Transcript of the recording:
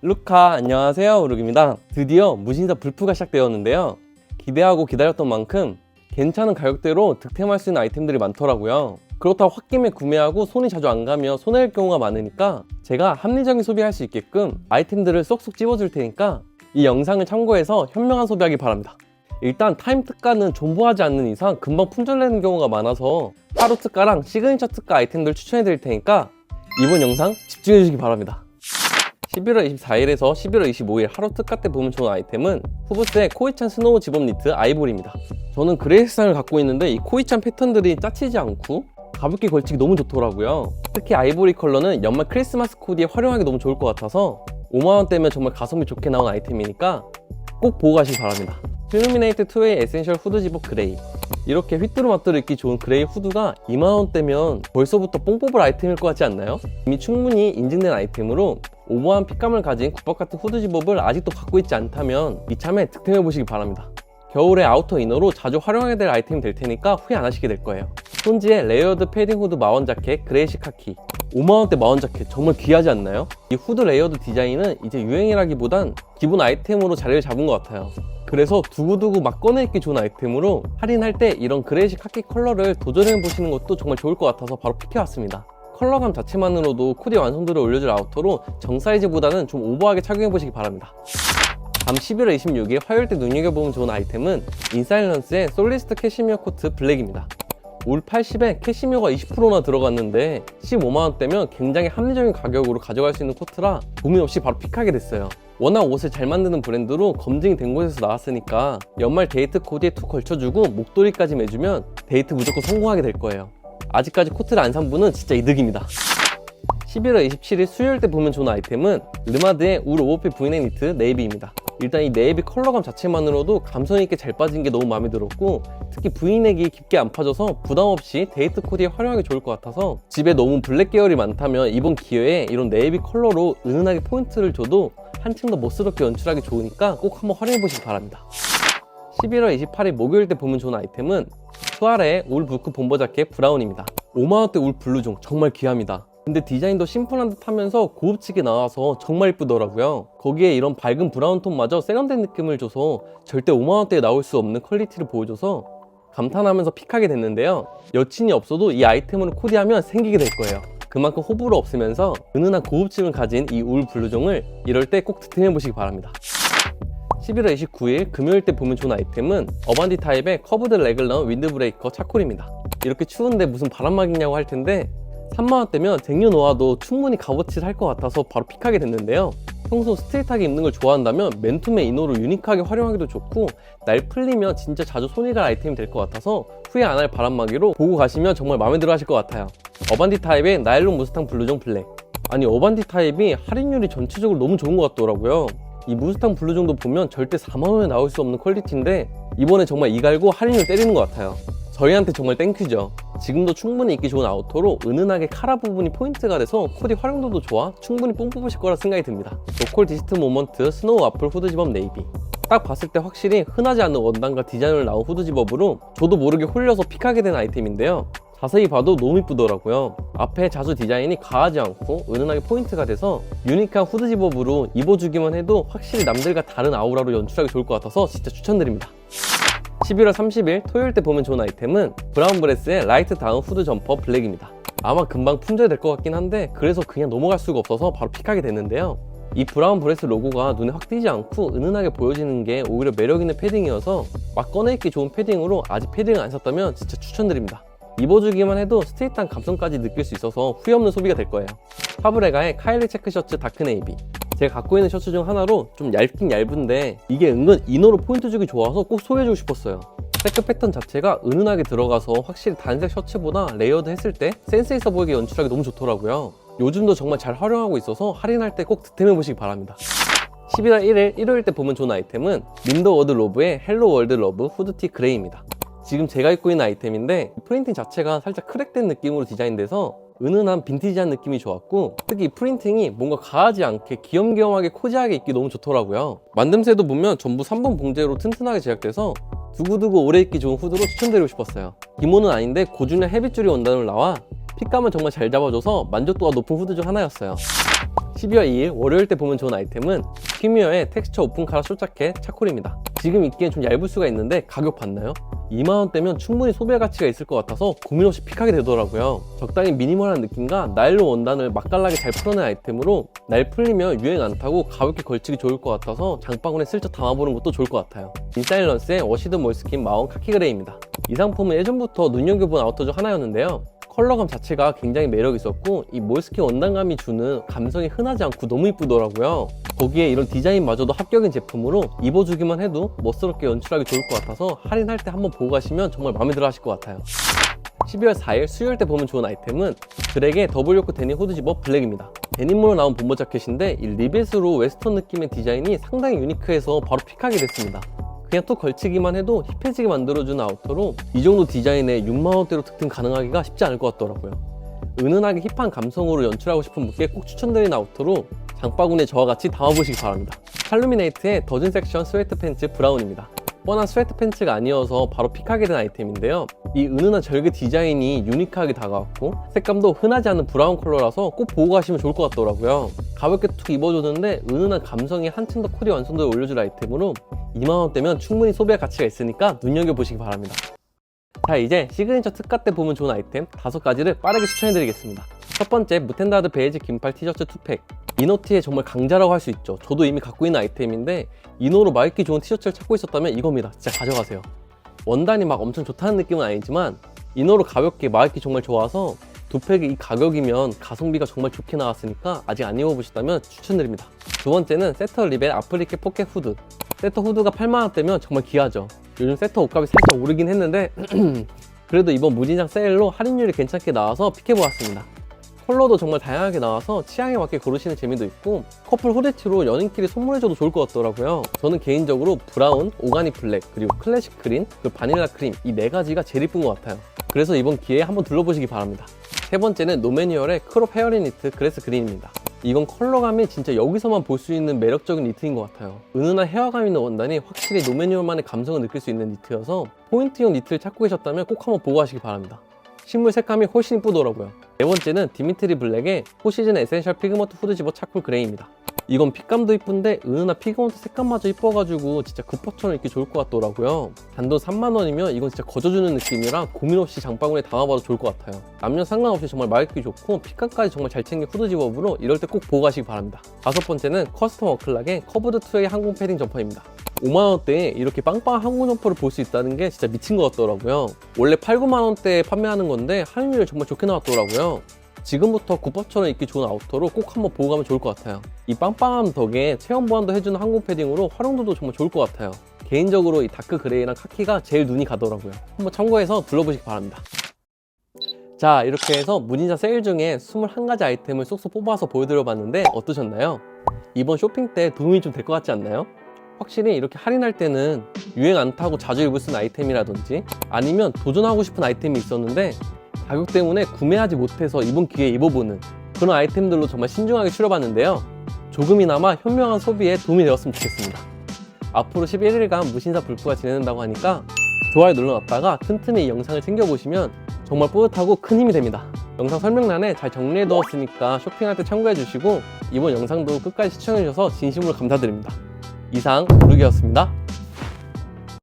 루카 안녕하세요. 우룩입니다. 드디어 무신사 불프가 시작되었는데요. 기대하고 기다렸던 만큼 괜찮은 가격대로 득템할 수 있는 아이템들이 많더라고요. 그렇다고 홧김에 구매하고 손이 자주 안 가며 손해일 경우가 많으니까 제가 합리적인 소비할 수 있게끔 아이템들을 쏙쏙 집어줄 테니까 이 영상을 참고해서 현명한 소비하기 바랍니다. 일단 타임 특가는 존버하지 않는 이상 금방 품절되는 경우가 많아서 하루 특가랑 시그니처 특가 아이템들 추천해 드릴 테니까 이번 영상 집중해 주시기 바랍니다 11월 24일에서 11월 25일 하루 특가 때 보면 좋은 아이템은 후브스의 코이찬 스노우 집업 니트 아이보리입니다. 저는 그레이 색상을 갖고 있는데 이 코이찬 패턴들이 짜치지 않고 가볍게 걸치기 너무 좋더라고요. 특히 아이보리 컬러는 연말 크리스마스 코디에 활용하기 너무 좋을 것 같아서 5만원대면 정말 가성비 좋게 나온 아이템이니까 꼭 보고 가시기 바랍니다. 필루미네이트 2웨이 에센셜 후드 집업 그레이 이렇게 휘뚜루마뚜루 입기 좋은 그레이 후드가 2만원대면 벌써부터 뽕 뽑을 아이템일 것 같지 않나요? 이미 충분히 인증된 아이템으로 오버한 핏감을 가진 국밥 같은 후드 집업을 아직도 갖고 있지 않다면 이참에 득템해 보시기 바랍니다. 겨울에 아우터 이너로 자주 활용하게 될 아이템이 될 테니까 후회 안 하시게 될 거예요. 손지의 레이어드 패딩 후드 마원 자켓 그레이시 카키 5만원대 마원 자켓 정말 귀하지 않나요? 이 후드 레이어드 디자인은 이제 유행이라기보단 기본 아이템으로 자리를 잡은 것 같아요. 그래서 두고두고 막 꺼내 입기 좋은 아이템으로 할인할 때 이런 그레이시 카키 컬러를 도전해 보시는 것도 정말 좋을 것 같아서 바로 픽해왔습니다. 컬러감 자체만으로도 코디 완성도를 올려줄 아우터로 정 사이즈보다는 좀 오버하게 착용해 보시기 바랍니다. 다음 11월 26일 화요일 때 눈여겨보면 좋은 아이템은 인사일런스의 솔리스트 캐시미어 코트 블랙입니다. 올 80에 캐시미어가 20%나 들어갔는데 15만원대면 굉장히 합리적인 가격으로 가져갈 수 있는 코트라 고민 없이 바로 픽하게 됐어요. 워낙 옷을 잘 만드는 브랜드로 검증이 된 곳에서 나왔으니까 연말 데이트 코디에 툭 걸쳐주고 목도리까지 매주면 데이트 무조건 성공하게 될 거예요. 아직까지 코트를 안 산 분은 진짜 이득입니다. 11월 27일 수요일 때 보면 좋은 아이템은 르마드의 울 오버핏 브이넥 니트 네이비입니다. 일단 이 네이비 컬러감 자체만으로도 감성 있게 잘 빠진 게 너무 마음에 들었고 특히 브이넥이 깊게 안 파져서 부담 없이 데이트 코디에 활용하기 좋을 것 같아서 집에 너무 블랙 계열이 많다면 이번 기회에 이런 네이비 컬러로 은은하게 포인트를 줘도 한층 더 멋스럽게 연출하기 좋으니까 꼭 한번 활용해 보시기 바랍니다. 11월 28일 목요일 때 보면 좋은 아이템은 수아레의 울 부크 bomber 자켓 브라운입니다. 5만원대 울 블루종 정말 귀합니다. 근데 디자인도 심플한 듯 하면서 고급지게 나와서 정말 이쁘더라고요. 거기에 이런 밝은 브라운 톤마저 세련된 느낌을 줘서 절대 5만원대에 나올 수 없는 퀄리티를 보여줘서 감탄하면서 픽하게 됐는데요. 여친이 없어도 이 아이템으로 코디하면 생기게 될 거예요. 그만큼 호불호 없으면서 은은한 고급짐을 가진 이울 블루종을 이럴 때 꼭 득템해 보시기 바랍니다. 11월 29일 금요일 때 보면 좋은 아이템은 어반디 타입의 커브드 레글 넣은 윈드 브레이커 차콜입니다. 이렇게 추운데 무슨 바람막이냐고 할 텐데 3만원대면 쟁여놓아도 충분히 값어치를 할 것 같아서 바로 픽하게 됐는데요. 평소 스트릿하게 입는 걸 좋아한다면 맨투맨 이너로 유니크하게 활용하기도 좋고 날 풀리면 진짜 자주 손이 갈 아이템이 될 것 같아서 후회 안 할 바람막이로 보고 가시면 정말 마음에 들어 하실 것 같아요. 어반디 타입의 나일론 무스탕 블루종 블랙 아니 어반디 타입이 할인율이 전체적으로 너무 좋은 것 같더라고요. 이 무스탕 블루종도 보면 절대 4만원에 나올 수 없는 퀄리티인데 이번에 정말 이 갈고 할인율 때리는 것 같아요. 저희한테 정말 땡큐죠. 지금도 충분히 입기 좋은 아우터로 은은하게 카라 부분이 포인트가 돼서 코디 활용도도 좋아 충분히 뽕 뽑으실 거라 생각이 듭니다. 로컬 디스트 모먼트 스노우 와플 후드 집업 네이비. 딱 봤을 때 확실히 흔하지 않은 원단과 디자인을 나온 후드 집업으로 저도 모르게 홀려서 픽하게 된 아이템인데요. 자세히 봐도 너무 이쁘더라고요. 앞에 자수 디자인이 과하지 않고 은은하게 포인트가 돼서 유니크한 후드 집업으로 입어주기만 해도 확실히 남들과 다른 아우라로 연출하기 좋을 것 같아서 진짜 추천드립니다. 11월 30일 토요일 때 보면 좋은 아이템은 브라운 브레스의 라이트 다운 후드 점퍼 블랙입니다. 아마 금방 품절될 것 같긴 한데 그래서 그냥 넘어갈 수가 없어서 바로 픽하게 됐는데요. 이 브라운 브레스 로고가 눈에 확 띄지 않고 은은하게 보여지는 게 오히려 매력 있는 패딩이어서 막 꺼내 입기 좋은 패딩으로 아직 패딩을 안 샀다면 진짜 추천드립니다. 입어주기만 해도 스트릿한 감성까지 느낄 수 있어서 후회 없는 소비가 될 거예요. 파브레가의 카일리 체크 셔츠 다크 네이비. 제가 갖고 있는 셔츠 중 하나로 좀 얇긴 얇은데 이게 은근 이너로 포인트 주기 좋아서 꼭 소개해주고 싶었어요. 체크 패턴 자체가 은은하게 들어가서 확실히 단색 셔츠보다 레이어드 했을 때 센스 있어 보이게 연출하기 너무 좋더라고요. 요즘도 정말 잘 활용하고 있어서 할인할 때 꼭 득템해 보시기 바랍니다. 11월 1일 일요일 때 보면 좋은 아이템은 린더 워드 로브의 헬로 월드 러브 후드티 그레이입니다. 지금 제가 입고 있는 아이템인데 프린팅 자체가 살짝 크랙된 느낌으로 디자인돼서 은은한 빈티지한 느낌이 좋았고 특히 이 프린팅이 뭔가 가하지 않게 귀염귀염하게 코지하게 입기 너무 좋더라고요 만듦새도 보면 전부 3번 봉제로 튼튼하게 제작돼서 두고두고 오래 입기 좋은 후드로 추천드리고 싶었어요 기모는 아닌데 고준의 헤비줄이 원단으로 나와 핏감은 정말 잘 잡아줘서 만족도가 높은 후드 중 하나였어요 12월 2일 월요일 때 보면 좋은 아이템은 피미어의 텍스처 오픈 카라 숏자켓 차콜입니다. 지금 입기엔 좀 얇을 수가 있는데 가격 봤나요? 2만원대면 충분히 소비할 가치가 있을 것 같아서 고민 없이 픽하게 되더라고요. 적당히 미니멀한 느낌과 나일론 원단을 맛깔나게 잘 풀어낸 아이템으로 날 풀리면 유행 안 타고 가볍게 걸치기 좋을 것 같아서 장바구니에 슬쩍 담아보는 것도 좋을 것 같아요. 인사일런스의 워시드 몰스킨 마운 카키 그레이입니다. 이 상품은 예전부터 눈여겨본 아우터 중 하나였는데요. 컬러감 자체가 굉장히 매력 있었고 이 몰스킨 원단감이 주는 감성이 흔하지 않고 너무 이쁘더라고요. 거기에 이런 디자인마저도 합격인 제품으로 입어주기만 해도 멋스럽게 연출하기 좋을 것 같아서 할인할 때 한번 보고 가시면 정말 마음에 들어 하실 것 같아요. 12월 4일 수요일 때 보면 좋은 아이템은 드랙의 더블 요크 데님 후드 집업 블랙입니다. 데님으로 나온 본버 자켓인데 이 리벳으로 웨스턴 느낌의 디자인이 상당히 유니크해서 바로 픽하게 됐습니다. 그냥 또 걸치기만 해도 힙해지게 만들어주는 아우터로 이 정도 디자인에 6만원대로 득템 가능하기가 쉽지 않을 것 같더라고요. 은은하게 힙한 감성으로 연출하고 싶은 분께 꼭 추천드리는 아우터로 장바구니에 저와 같이 담아보시기 바랍니다. 칼루미네이트의 더즌 섹션 스웨트 팬츠 브라운입니다. 뻔한 스웨트 팬츠가 아니어서 바로 픽하게 된 아이템인데요. 이 은은한 절개 디자인이 유니크하게 다가왔고 색감도 흔하지 않은 브라운 컬러라서 꼭 보고 가시면 좋을 것 같더라고요. 가볍게 툭 입어줬는데 은은한 감성이 한층 더 쿨이 완성도를 올려줄 아이템으로 2만원대면 충분히 소비할 가치가 있으니까 눈여겨보시기 바랍니다. 자 이제 시그니처 특가 때 보면 좋은 아이템 다섯 가지를 빠르게 추천해드리겠습니다. 첫 번째 무텐다드 베이지 긴팔 티셔츠 투팩 이너티의 정말 강자라고 할 수 있죠. 저도 이미 갖고 있는 아이템인데 이너로 맑기 좋은 티셔츠를 찾고 있었다면 이겁니다. 진짜 가져가세요. 원단이 막 엄청 좋다는 느낌은 아니지만 이너로 가볍게 맑기 정말 좋아서 두 팩이 이 가격이면 가성비가 정말 좋게 나왔으니까 아직 안 입어보셨다면 추천드립니다. 두 번째는 세터 리벨 아프리케 포켓 후드 세터 후드가 8만원대면 정말 귀하죠. 요즘 세터 옷값이 살짝 오르긴 했는데 그래도 이번 무진장 세일로 할인율이 괜찮게 나와서 픽해보았습니다. 컬러도 정말 다양하게 나와서 취향에 맞게 고르시는 재미도 있고 커플 후레티로 연인끼리 선물해줘도 좋을 것 같더라고요. 저는 개인적으로 브라운, 오가닉 블랙, 그리고 클래식 그린, 그리고 바닐라 크림 이 네 가지가 제일 이쁜 것 같아요. 그래서 이번 기회에 한번 둘러보시기 바랍니다. 세 번째는 노매뉴얼의 크롭 헤어린 니트 그레스 그린입니다. 이건 컬러감이 진짜 여기서만 볼 수 있는 매력적인 니트인 것 같아요. 은은한 헤어감 있는 원단이 확실히 노매뉴얼만의 감성을 느낄 수 있는 니트여서 포인트형 니트를 찾고 계셨다면 꼭 한번 보고 하시기 바랍니다. 실물 색감이 훨씬 이쁘더라고요. 네 번째는 디미트리 블랙의 포시즌 에센셜 피그먼트 후드 집어 차콜 그레이입니다. 이건 핏감도 이쁜데 은은한 피그먼트 색감마저 이뻐가지고 진짜 급퍼처럼 입기 좋을 것 같더라고요. 단돈 3만원이면 이건 진짜 거저주는 느낌이라 고민 없이 장바구니에 담아봐도 좋을 것 같아요. 남녀 상관없이 정말 맑기 좋고 핏감까지 정말 잘 챙긴 후드 집업으로 이럴 때 꼭 보고 가시기 바랍니다. 다섯 번째는 커스텀 어클락의 커브드 투웨이 항공 패딩 점퍼입니다. 5만원대에 이렇게 빵빵한 항공 점퍼를 볼 수 있다는 게 진짜 미친 것 같더라고요. 원래 8, 9만원대에 판매하는 건데 할인율이 정말 좋게 나왔더라고요. 지금부터 굿퍼처럼 입기 좋은 아우터로 꼭 한번 보고 가면 좋을 것 같아요. 이 빵빵함 덕에 체온 보완도 해주는 항공 패딩으로 활용도도 정말 좋을 것 같아요. 개인적으로 이 다크 그레이랑 카키가 제일 눈이 가더라고요. 한번 참고해서 둘러보시기 바랍니다. 자 이렇게 해서 무진자 세일 중에 21가지 아이템을 쏙쏙 뽑아서 보여드려 봤는데 어떠셨나요? 이번 쇼핑 때 도움이 좀 될 것 같지 않나요? 확실히 이렇게 할인할 때는 유행 안 타고 자주 입을 수 있는 아이템이라든지 아니면 도전하고 싶은 아이템이 있었는데 가격 때문에 구매하지 못해서 이번 기회에 입어보는 그런 아이템들로 정말 신중하게 추려봤는데요. 조금이나마 현명한 소비에 도움이 되었으면 좋겠습니다. 앞으로 11일간 무신사 불프가 진행된다고 하니까 좋아요 눌러놨다가 이 영상을 챙겨보시면 정말 뿌듯하고 큰 힘이 됩니다. 영상 설명란에 잘 정리해 두었으니까 쇼핑할 때 참고해 주시고 이번 영상도 끝까지 시청해 주셔서 진심으로 감사드립니다. 이상 우르기였습니다.